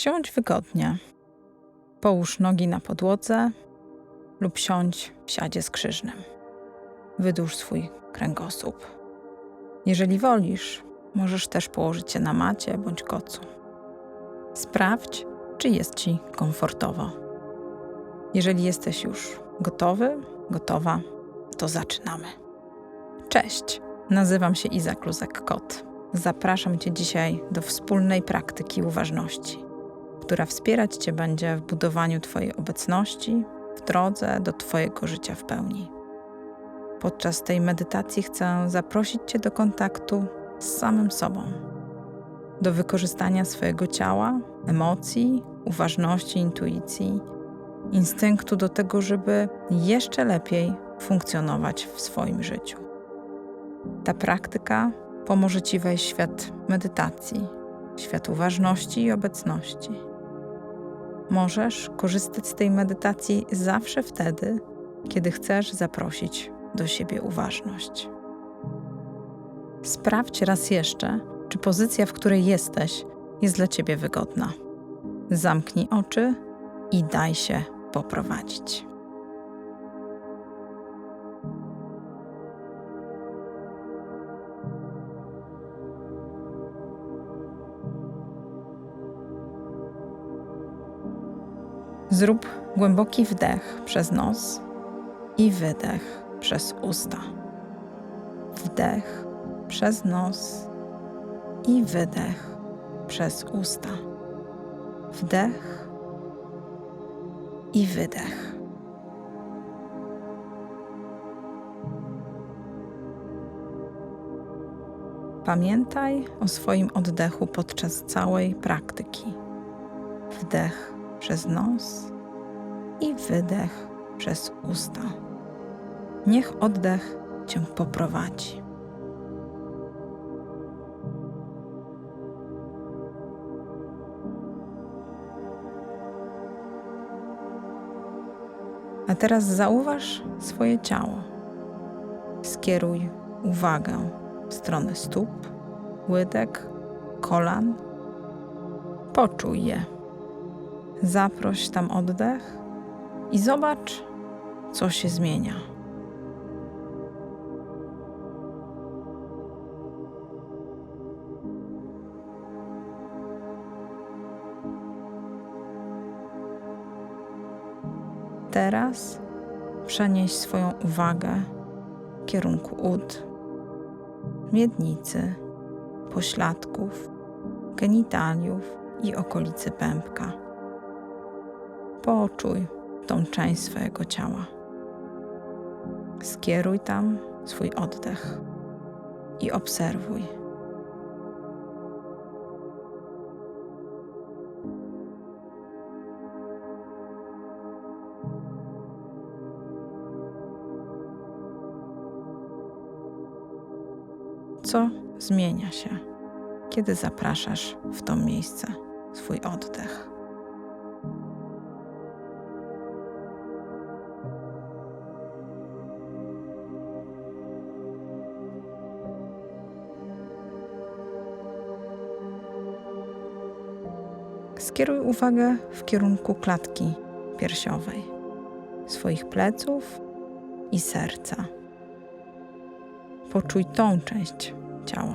Siądź wygodnie. Połóż nogi na podłodze lub siądź w siadzie skrzyżnym. Wydłuż swój kręgosłup. Jeżeli wolisz, możesz też położyć się na macie bądź kocu. Sprawdź, czy jest Ci komfortowo. Jeżeli jesteś już gotowy, gotowa, to zaczynamy. Cześć, nazywam się Iza Kluzek-Kot. Zapraszam Cię dzisiaj do wspólnej praktyki uważności, która wspierać Cię będzie w budowaniu Twojej obecności w drodze do Twojego życia w pełni. Podczas tej medytacji chcę zaprosić Cię do kontaktu z samym sobą, do wykorzystania swojego ciała, emocji, uważności, intuicji, instynktu do tego, żeby jeszcze lepiej funkcjonować w swoim życiu. Ta praktyka pomoże Ci wejść w świat medytacji, świat uważności i obecności. Możesz korzystać z tej medytacji zawsze wtedy, kiedy chcesz zaprosić do siebie uważność. Sprawdź raz jeszcze, czy pozycja, w której jesteś, jest dla Ciebie wygodna. Zamknij oczy i daj się poprowadzić. Zrób głęboki wdech przez nos i wydech przez usta. Wdech przez nos i wydech przez usta. Wdech i wydech. Pamiętaj o swoim oddechu podczas całej praktyki. Wdech przez nos i wydech przez usta. Niech oddech Cię poprowadzi. A teraz zauważ swoje ciało. Skieruj uwagę w stronę stóp, łydek, kolan. Poczuj je. Zaproś tam oddech i zobacz, co się zmienia. Teraz przenieś swoją uwagę w kierunku ud, miednicy, pośladków, genitaliów i okolicy pępka. Poczuj tą część swojego ciała. Skieruj tam swój oddech i obserwuj. Co zmienia się, kiedy zapraszasz w to miejsce swój oddech? Skieruj uwagę w kierunku klatki piersiowej, swoich pleców i serca. Poczuj tą część ciała.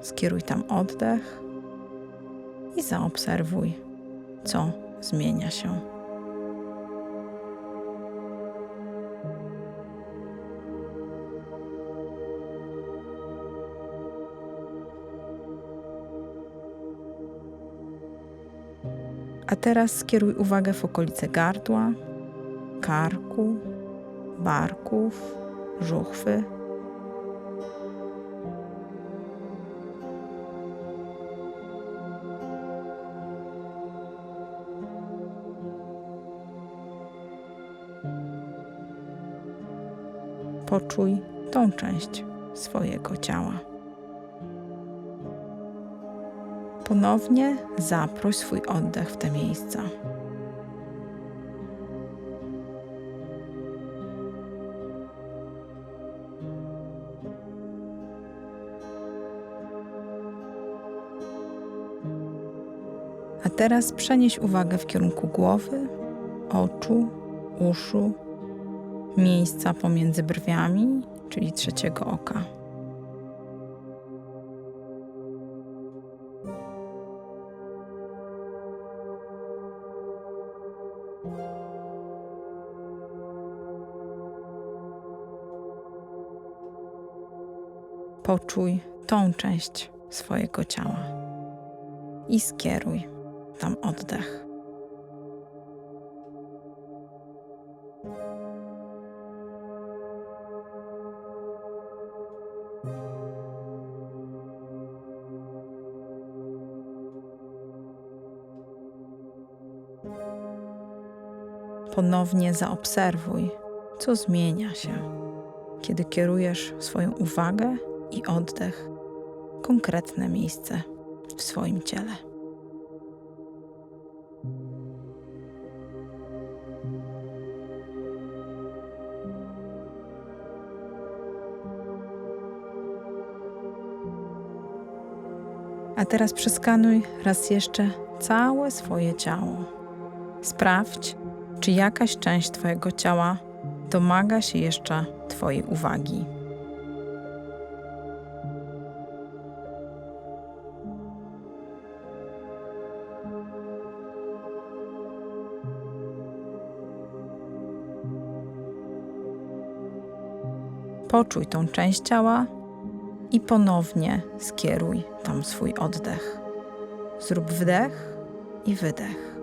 Skieruj tam oddech i zaobserwuj, co zmienia się. A teraz skieruj uwagę w okolice gardła, karku, barków, żuchwy. Poczuj tą część swojego ciała. ponownie zaproś swój oddech w te miejsca. A teraz przenieś uwagę w kierunku głowy, oczu, uszu, miejsca pomiędzy brwiami, czyli trzeciego oka. Poczuj tą część swojego ciała i skieruj tam oddech. Ponownie zaobserwuj, co zmienia się, kiedy kierujesz swoją uwagę i oddech konkretne miejsce w swoim ciele. A teraz przeskanuj raz jeszcze całe swoje ciało. Sprawdź, czy jakaś część Twojego ciała domaga się jeszcze Twojej uwagi. Poczuj tą część ciała i ponownie skieruj tam swój oddech. Zrób wdech i wydech.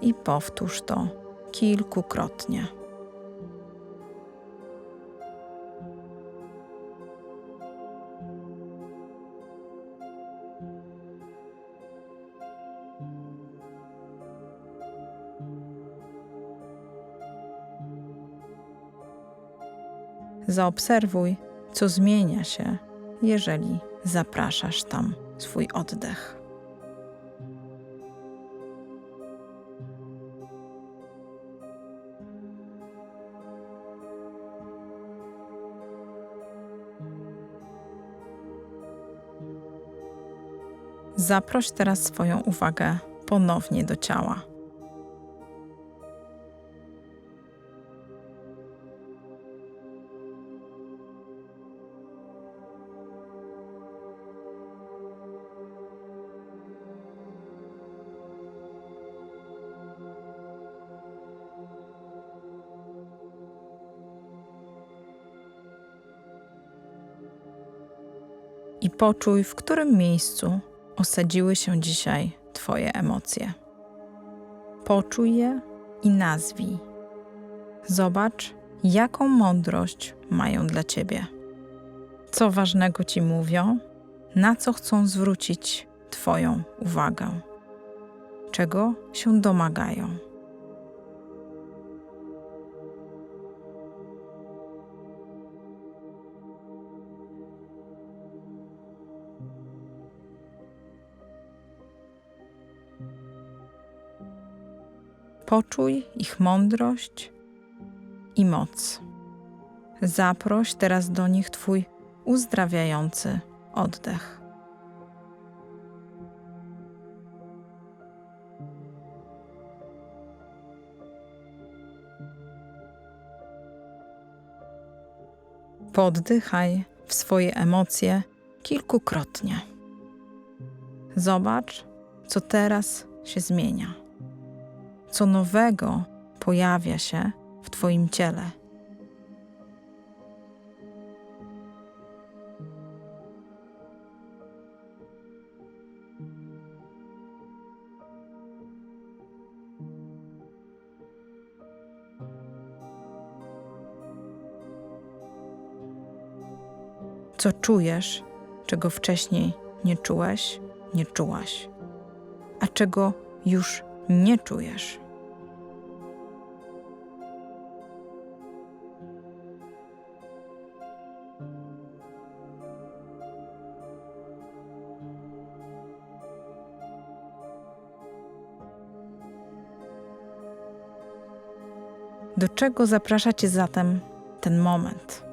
I powtórz to kilkukrotnie. Zaobserwuj, co zmienia się, jeżeli zapraszasz tam swój oddech. Zaproś teraz swoją uwagę ponownie do ciała. I poczuj, w którym miejscu osadziły się dzisiaj Twoje emocje. Poczuj je i nazwij. Zobacz, jaką mądrość mają dla Ciebie. Co ważnego Ci mówią, na co chcą zwrócić Twoją uwagę, czego się domagają. Poczuj ich mądrość i moc. Zaproś teraz do nich Twój uzdrawiający oddech. Poddychaj w swoje emocje kilkukrotnie. Zobacz, co teraz się zmienia co nowego pojawia się w Twoim ciele. Co czujesz, czego wcześniej nie czułeś, nie czułaś, a czego już nie czujesz. Do czego zaprasza Cię zatem ten moment?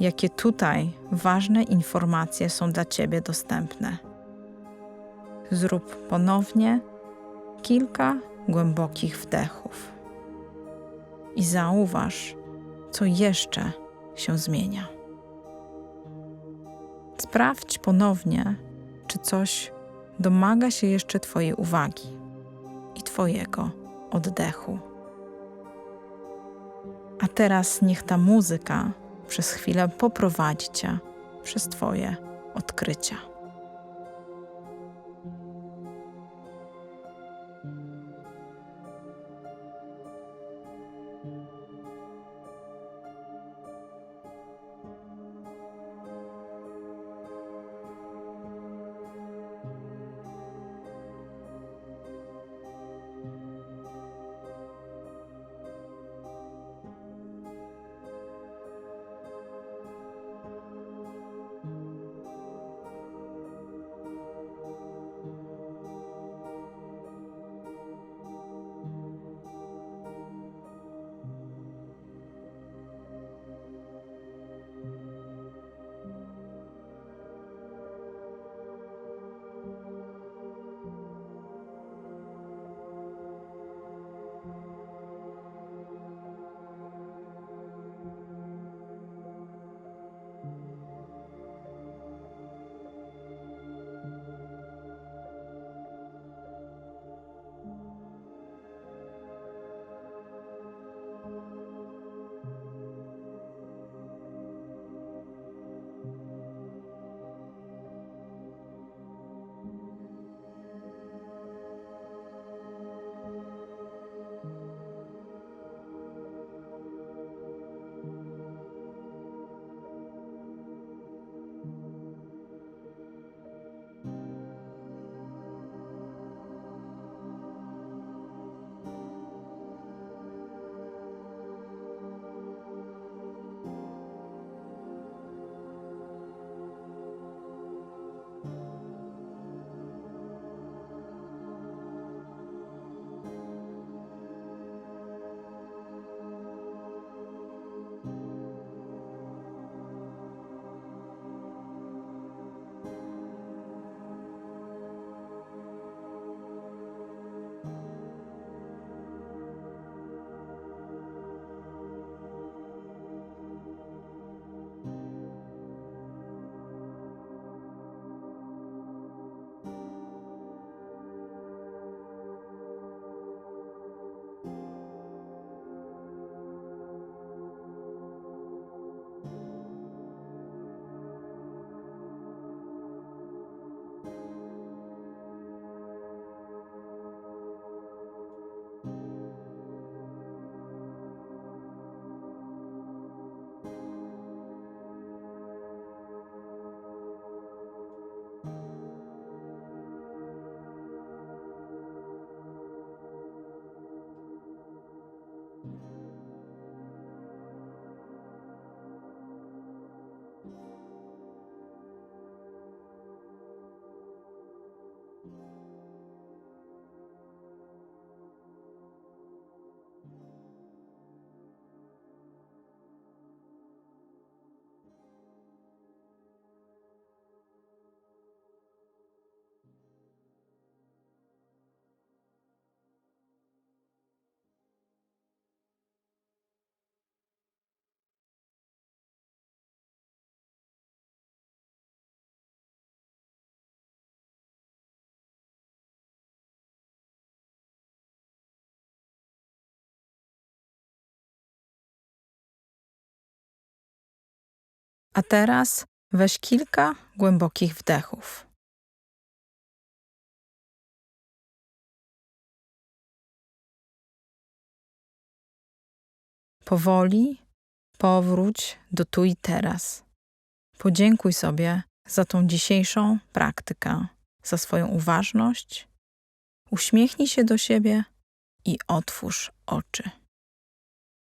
Jakie tutaj ważne informacje są dla Ciebie dostępne? Zrób ponownie kilka głębokich wdechów i zauważ, co jeszcze się zmienia. Sprawdź ponownie, czy coś domaga się jeszcze Twojej uwagi i Twojego oddechu. A teraz niech ta muzyka przez chwilę poprowadzi Cię przez Twoje odkrycia. A teraz weź kilka głębokich wdechów. Powoli powróć do tu i teraz. Podziękuj sobie za tą dzisiejszą praktykę, za swoją uważność. Uśmiechnij się do siebie i otwórz oczy.